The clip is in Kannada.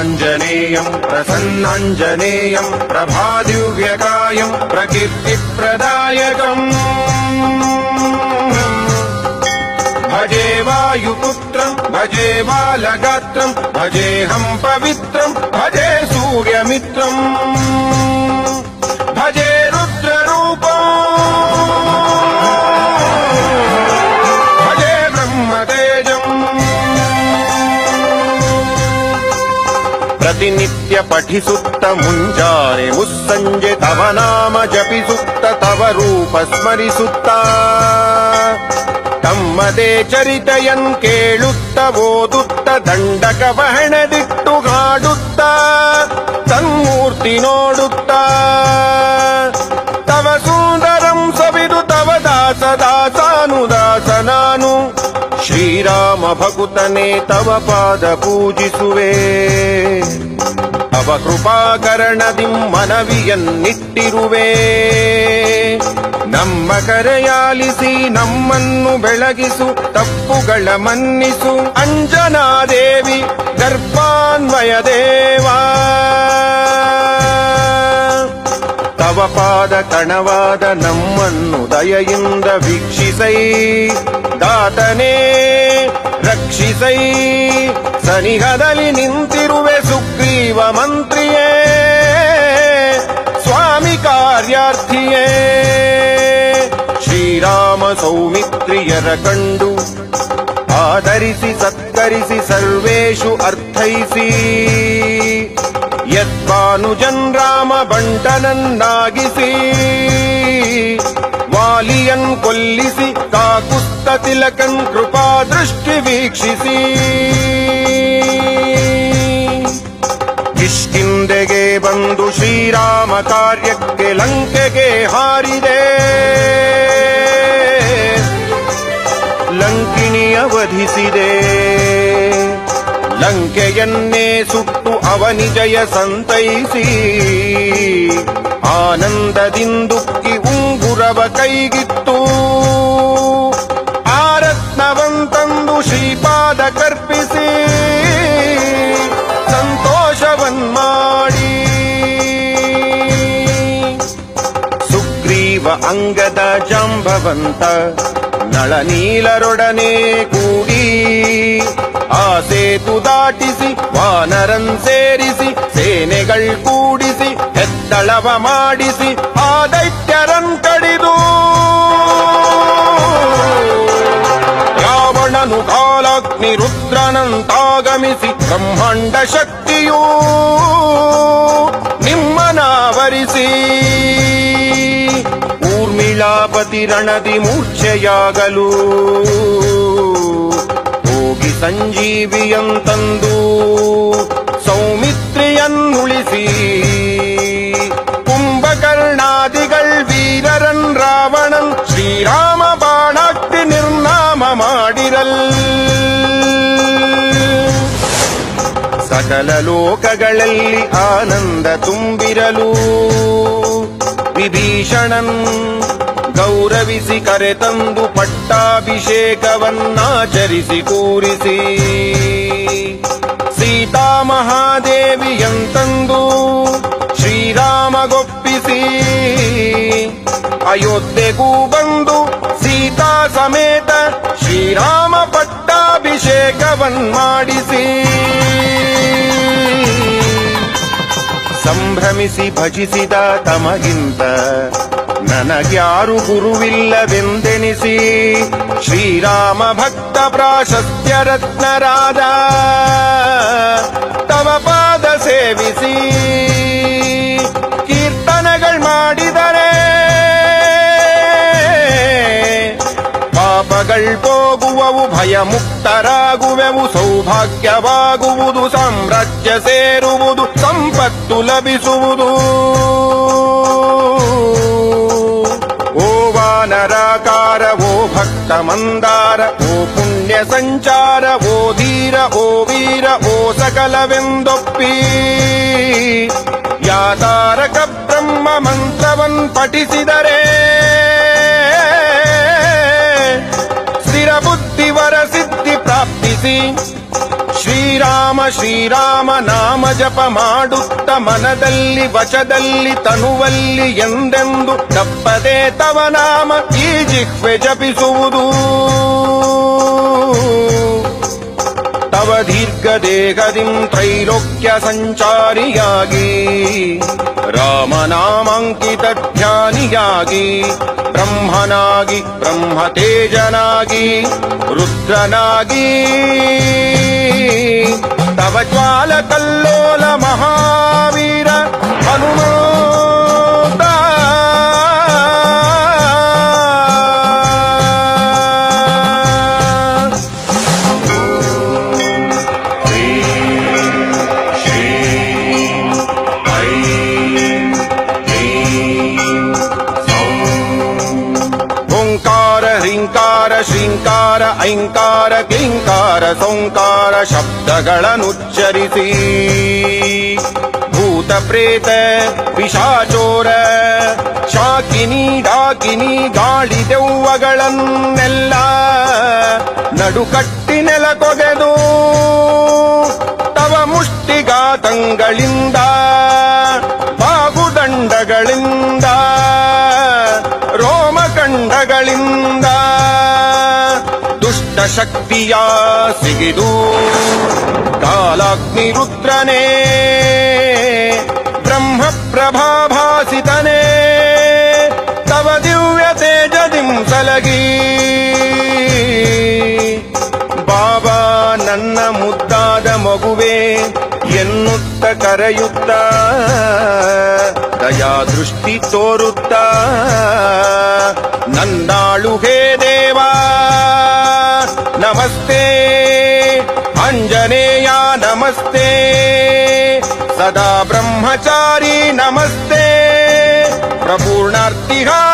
प्रसन्नाञ्जनेयम् प्रसन्नाञ्जनेयम् प्रभादिव्यकायम् प्रकीर्तिप्रदायकम् भजे वायुपुत्रम् भजे बालगात्रम् भजेऽहम् पवित्रम् भजे सूर्यमित्रम् ಪ್ರತಿನಿತ್ಯ ಪಠಿಸುತ್ತ ಮುಂಜಾನೆ ಮುಸ್ಸಂಜೆ ತವ ನಾಮ ಜಪಿಸುತ್ತ ತವ ರೂಪ ಸ್ಮರಿಸುತ್ತ. ತಮ್ಮದೇ ಚರಿತೆಯನ್ ಕೇಳುತ್ತ, ಓದುತ್ತ ದಂಡಕ ಬಹಣದಿಟ್ಟು ಹಾಡುತ್ತ, ತನ್ಮೂರ್ತಿ ನೋಡುತ್ತ. ಭಕುತನೇ ತವ ಪಾದ ಪೂಜಿಸುವೆ. ತವ ಕೃಪಾಕರಣದಿ ಮನವಿಯನ್ನಿಟ್ಟಿರುವೆ ನಮ್ಮ ಕರೆಯಾಲಿಸಿ ನಮ್ಮನ್ನು ಬೆಳಗಿಸು, ತಪ್ಪುಗಳ ಮನ್ನಿಸು. ಅಂಜನಾದೇವಿ, ಗರ್ಭಾನ್ವಯ ದೇವಾ. ತವ ಪಾದ ಕಣವಾದ ನಮ್ಮನ್ನು ದಯೆಯಿಂದ ವೀಕ್ಷಿಸೈ. ದಾತನೇ ರಕ್ಷಿಸೈ. ಸನಿಹದಲ್ಲಿ ನಿಂತಿರುವೆ ಸುಗ್ರೀವ ಮಂತ್ರಿಯೇ. ಸ್ವಾಮಿ ಕಾರ್ಯಾರ್ಥಿಯೇ. ಶ್ರೀರಾಮ ಸೌಮಿತ್ರಿಯರ ಕಂಡು ಆಧರಿಸಿ ಸತ್ಕರಿಸಿ ಸರ್ವೇಶು ಅರ್ಥೈಸಿ. ಯದ್ಭಾನುಜನ್ ರಾಮ ಬಂಟನನ್ನಾಗಿಸಿ, ವಾಲಿಯನ್ ಕೊಲ್ಲಿಸಿ ತಿಲಕನ್ ಕೃಪಾ ದೃಷ್ಟಿ ವೀಕ್ಷಿಸಿ. ಕಿಷ್ಕಿಂದೆಗೆ ಬಂದು ಶ್ರೀರಾಮ ಕಾರ್ಯಕ್ಕೆ ಲಂಕೆಗೆ ಹಾರಿದೆ. ಲಂಕಿಣಿ ಅವಧಿಸಿದೆ. ಲಂಕೆಯನ್ನೇ ಸುಟ್ಟು ಅವನಿ ಜಯ ಸಂತೈಸಿ. ಆನಂದದಿಂದುಕ್ಕಿ ಉಂಗುರವ ಕೈಗಿತ್ತು. ಕರ್ಪಿಸಿ, ಸಂತೋಷವನ್ ಮಾಡಿ. ಸುಗ್ರೀವ ಅಂಗದ ಜಾಂಬವಂತ ನಳನೀಲರೊಡನೆ ಕೂಡಿ, ಆ ಸೇತು ದಾಟಿಸಿ, ವಾನರನ್ ಸೇರಿಸಿ, ಸೇನೆಗಳ್ ಕೂಡಿಸಿ, ಹೆತ್ತಳವ ಮಾಡಿಸಿ, ಆ ರುದ್ರನಂತಾಗಮಿಸಿ ಬ್ರಹ್ಮಾಂಡ ಶಕ್ತಿಯೂ ನಿಮ್ಮನಾವರಿಸಿ ಊರ್ಮಿಳಾಪತಿ ರಣದಿ ಮೂರ್ಛೆಯಾಗಲು ಹೋಗಿ ಸಂಜೀವಿಯಂತಂದು ಸಕಲ ಲೋಕಗಳಲ್ಲಿ ಆನಂದ ತುಂಬಿರಲು. ವಿಭೀಷಣನ್ ಗೌರವಿಸಿ ಕರೆತಂದು ಪಟ್ಟಾಭಿಷೇಕವನ್ನಾಚರಿಸಿ ಕೂರಿಸಿ. ಸೀತಾ ಮಹಾದೇವಿಯಂತಂದು ಶ್ರೀರಾಮಗೊಪ್ಪಿಸಿ ಅಯೋಧ್ಯೆಗೂ ಬಂದು ಸೀತಾ ಸಮೇತ ಶ್ರೀರಾಮ ಪಟ್ಟಾಭಿಷೇಕವನ್ ಸಂಭ್ರಮಿಸಿ ಭಜಿಸಿದ ತಮಗಿಂತ ನನಗ್ಯಾರು ಗುರುವಿಲ್ಲವೆಂದೆನಿಸಿ ಶ್ರೀರಾಮ ಭಕ್ತ ಪ್ರಾಶಸ್ತ್ಯ ರತ್ನರಾದ ತವ ಪಾದ ಸೇವಿಸಿ. ಪಾಪಗಳ್ ಹೋಗುವವು ಭಯ ಮುಕ್ತರಾಗುವೆವು ಸೌಭಾಗ್ಯವಾಗುವುದು ಸಾಮ್ರಾಜ್ಯ ಸೇರುವುದು ಸಂಪತ್ತು ಲಭಿಸುವುದು ಓ ವಾನರಾಕಾರ ಓ ಭಕ್ತ ಮಂದಾರ ಓ ಪುಣ್ಯ ಸಂಚಾರ ಓ ಧೀರ ಓ ವೀರ ಓ ಸಕಲವೆಂದೊಪ್ಪಿ ಯಾತಾರಕ ಬ್ರಹ್ಮ ಮಂತ್ರವನ್ ಪಠಿಸಿದರೆ ಸ್ಥಿರ ಬುದ್ಧಿವರ ಸಿದ್ಧಿ ಪ್ರಾಪ್ತಿಸಿ. ಶ್ರೀರಾಮ ಶ್ರೀರಾಮ, ನಾಮ ಜಪ ಮಾಡುತ್ತ ಮನದಲ್ಲಿ ವಚದಲ್ಲಿ ತನುವಲ್ಲಿ ಎಂದೆಂದು ತಪ್ಪದೆ ತವ ನಾಮ ಈ ಜಿಹ್ವೆ ಜಪಿಸುವುದು. तव दीर्घदेहदिं त्रैलोक्यसञ्चारियागी रामनामाङ्कितध्यानियागी ब्रह्मनागी ब्रह्मतेजनागी रुद्रनागी तव ज्वालकल्लोलमहावीर हनुमा ಶ್ರೀಂಕಾರ ಐಂಕಾರ ಕಿಂಕಾರ ಸೋಂಕಾರ ಶಬ್ದಗಳನ್ನುಚ್ಚರಿಸಿ ಭೂತ ಪ್ರೇತ, ಪಿಶಾಚೋರ, ಶಾಕಿನಿ, ಡಾಕಿನಿ, ಗಾಳಿ ದೆವ್ವಗಳನ್ನೆಲ್ಲ ನಡುಕಟ್ಟಿ ನೆಲಕೊಗೆದು ತವ ಮುಷ್ಟಿಗಾತಂಗಳಿಂದ ಶಕ್ತಿಯ ಸಿಗಿದು ಕಾಲಾಗ್ನಿ ರುದ್ರನೇ ಬ್ರಹ್ಮ ಪ್ರಭಾಭಾಸಿತನೇ ತವ ದಿವ್ಯ ತೇಜದಿಂ ಸಲಗಿ ಬಾಬಾ ನನ್ನ ಮುದ್ದಾದ ಮಗುವೆ ಎನ್ನುತ್ತ ಕರೆಯುತ್ತ ದಯಾ ದೃಷ್ಟಿ ತೋರುತ್ತ ನನ್ನಾಳು ಹೇ नमस्ते। सदा ब्रह्मचारी नमस्ते। प्रपूर्णार्तिहा